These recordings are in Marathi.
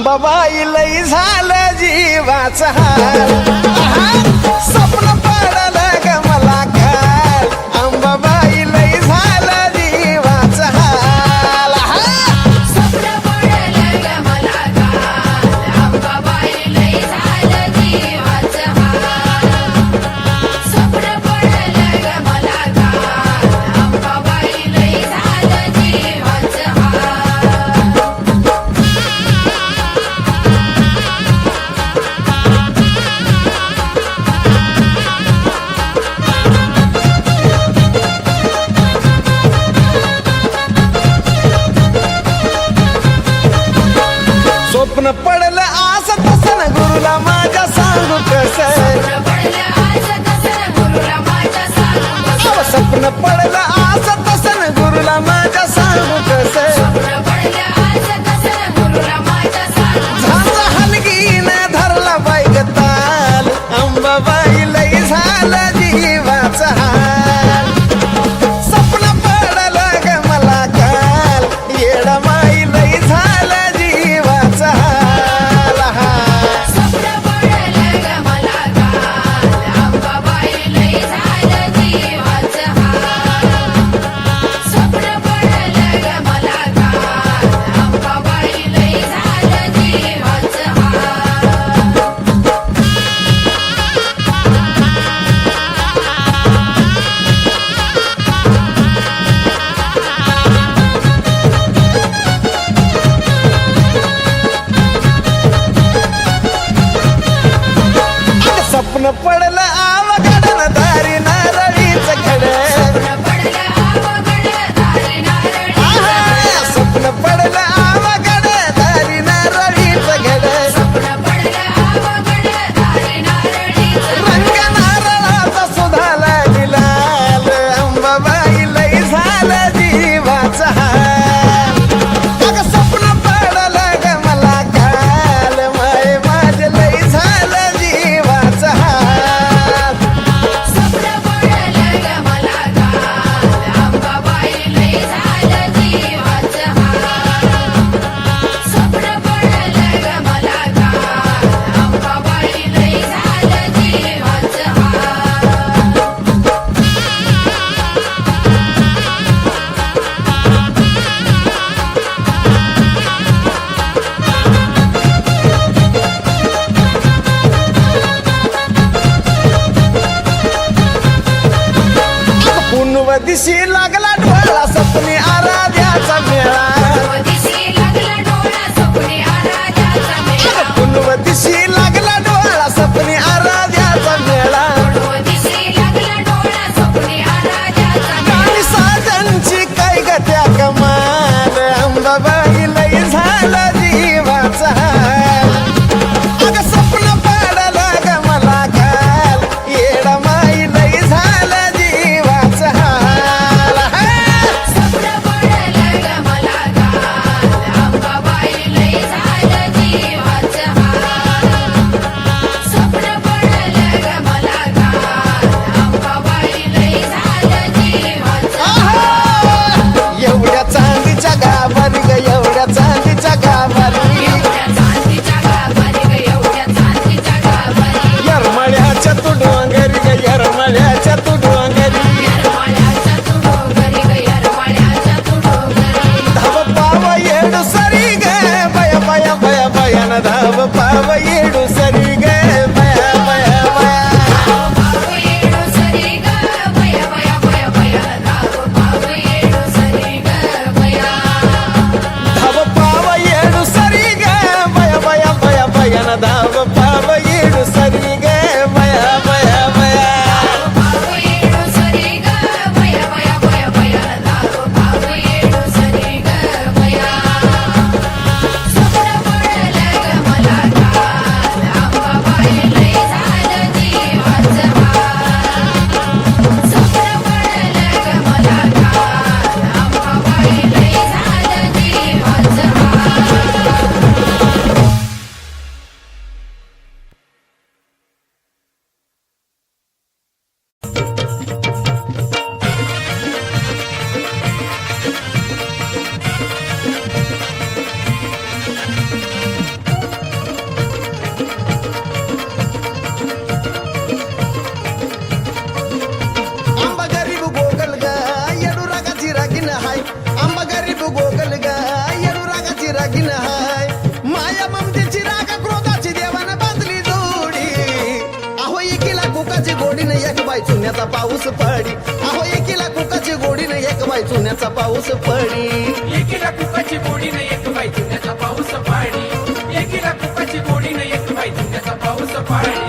बाबाई लई झालं जीवाचा हाल. स्वप्न दिवशी लागला ढोळा सपने आराध्याचा मेळा. चुन्याचा पाऊस पडी. एकीला कुकाची नाही एक बाई चुन्याचा पाऊस पाडी. एकीला कुकाची नाही एक बाई चुन्याचा पाऊस पाडी.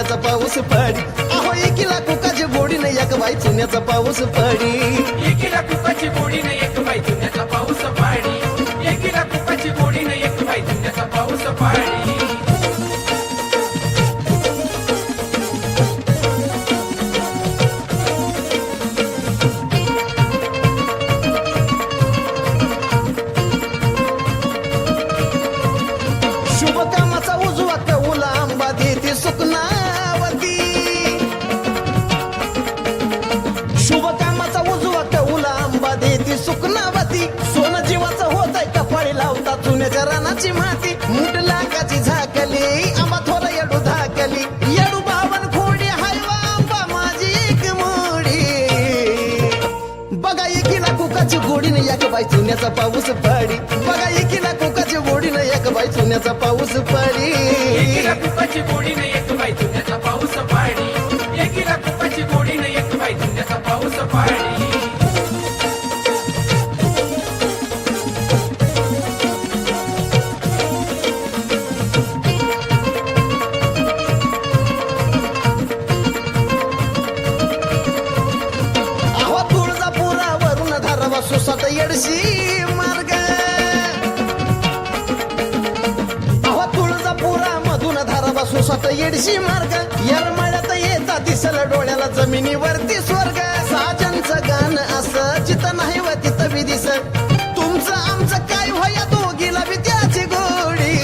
चुन्याचा पाऊस पडी. अहो एकीला कुकाची बोडी नाही एक बाई चुन्याचा पाऊस पडी. एकीला कुकाची बोडी चुन्याच्या माती मुठ लागाची झाकली आंबा थोडा येडू धाकली येडू बावन खोडी हायवा आंबा माझी एक मोडी. बघा एकीला कुकाची गोडीने एक बाई चुन्याचा पाऊस पडी. बघा एकीला कुकाची गोडीने एक बाई चुन्याचा पाऊस पडी. कुकाची गोडीनं सुसाट मार्ग येरमाळ्यात येता दिसला डोळ्याला जमिनीवरती स्वर्ग. साजनचं गाणं असं जिथं नाही व तिथं बी दिस तुमचं आमचं काय होया दोघीला बी त्याची गोडी?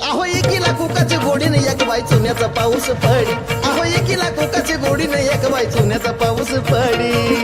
अहो एकीला कुकाची गोडीने एक बाई चुन्याचा पाऊस पडी. अहो एकीला कुकाची गोडीने एक बाई चुन्याचा पाऊस पडी.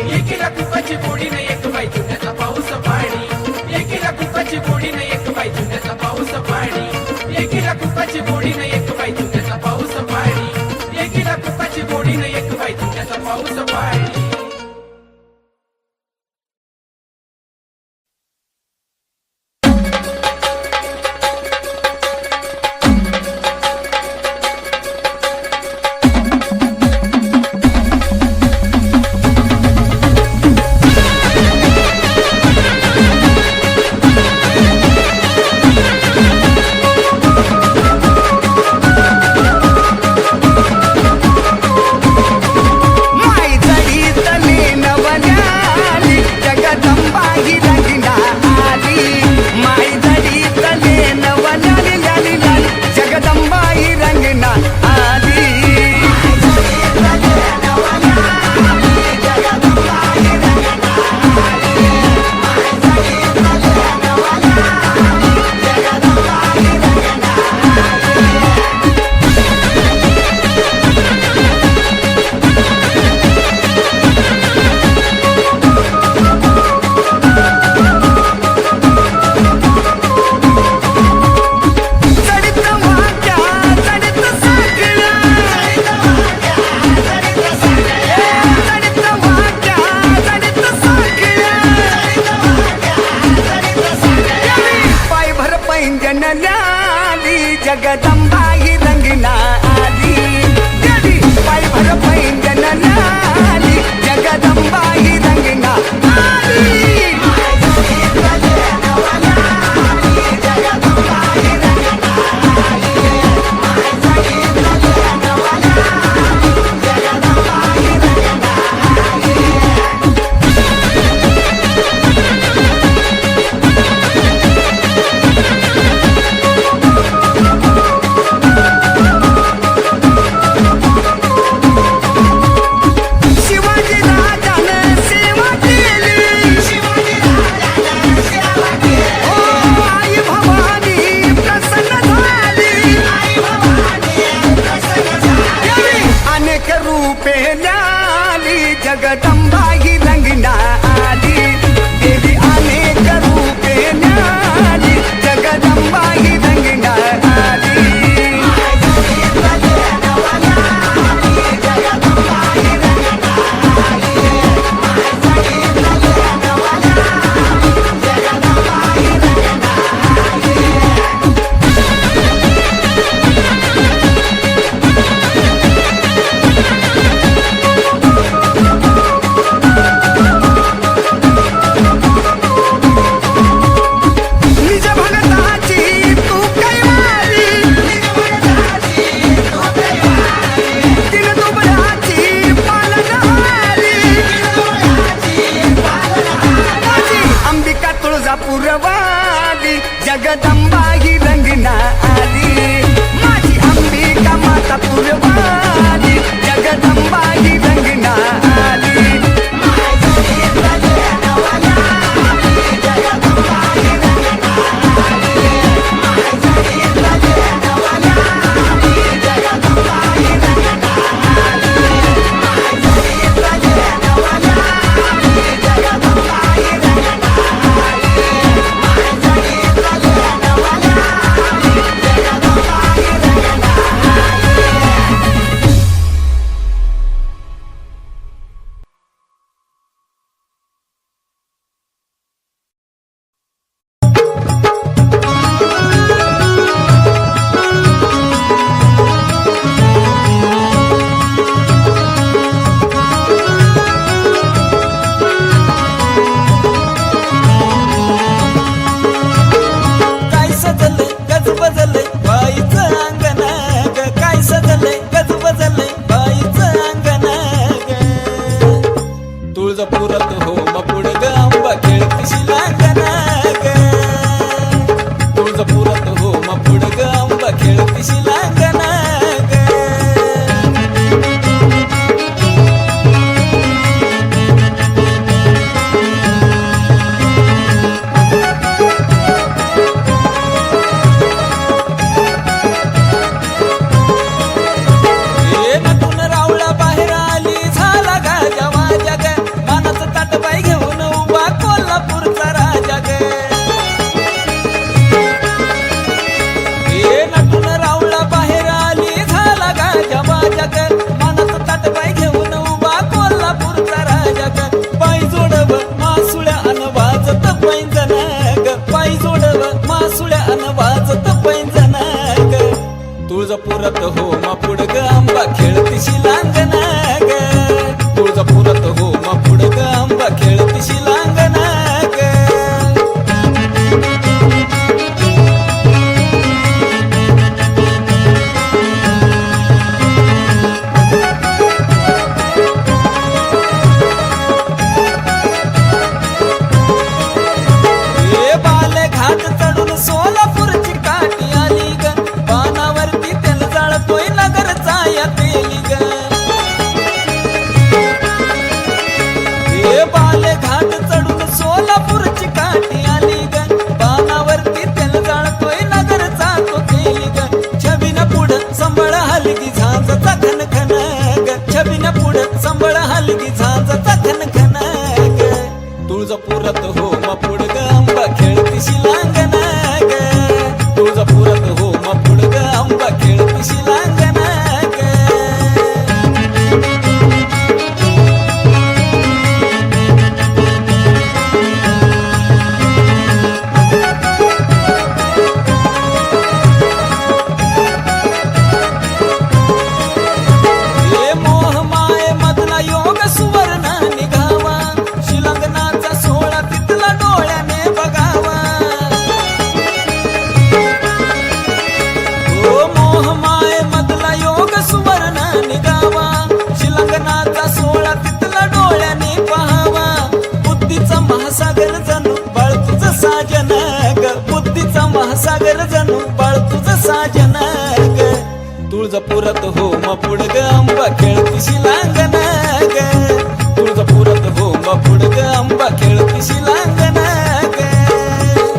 आंबा खेळ पिशी लांगण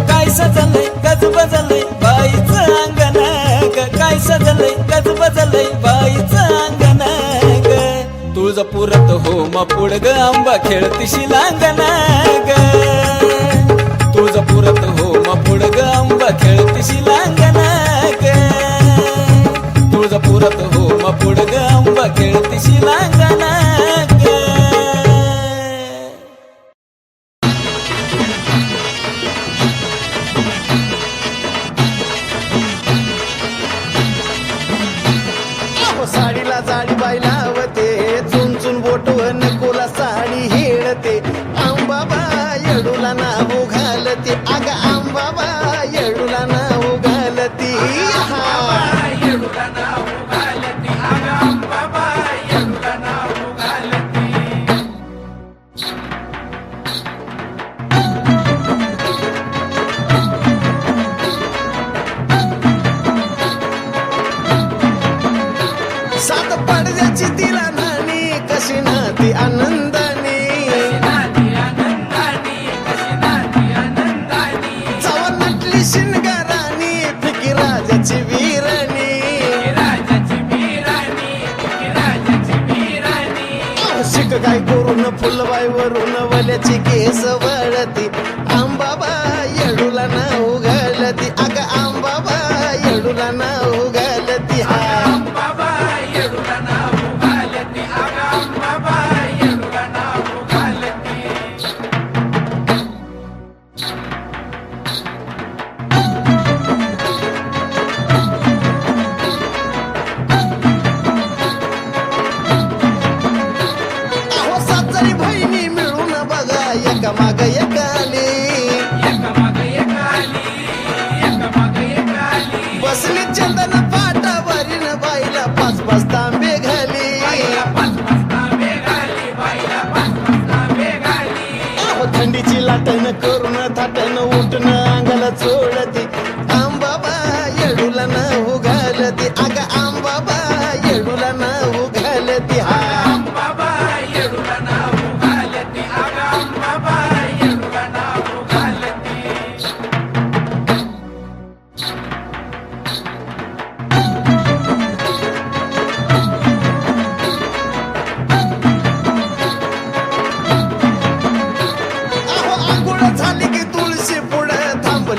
काय सजलय गज बजलय बाईच अंगण काय सजलय गज बजलय बाईच अंगण तुळजापुरात हो मग पुढ ग आंबा खेळ पिशी लांगण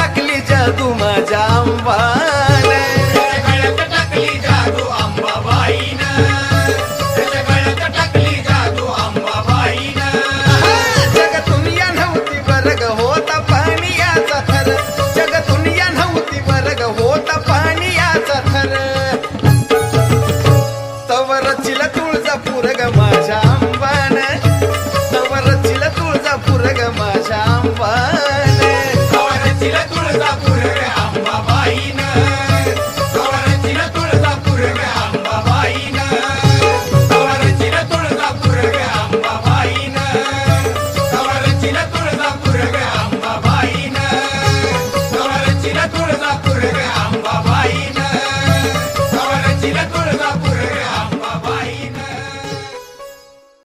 tak li-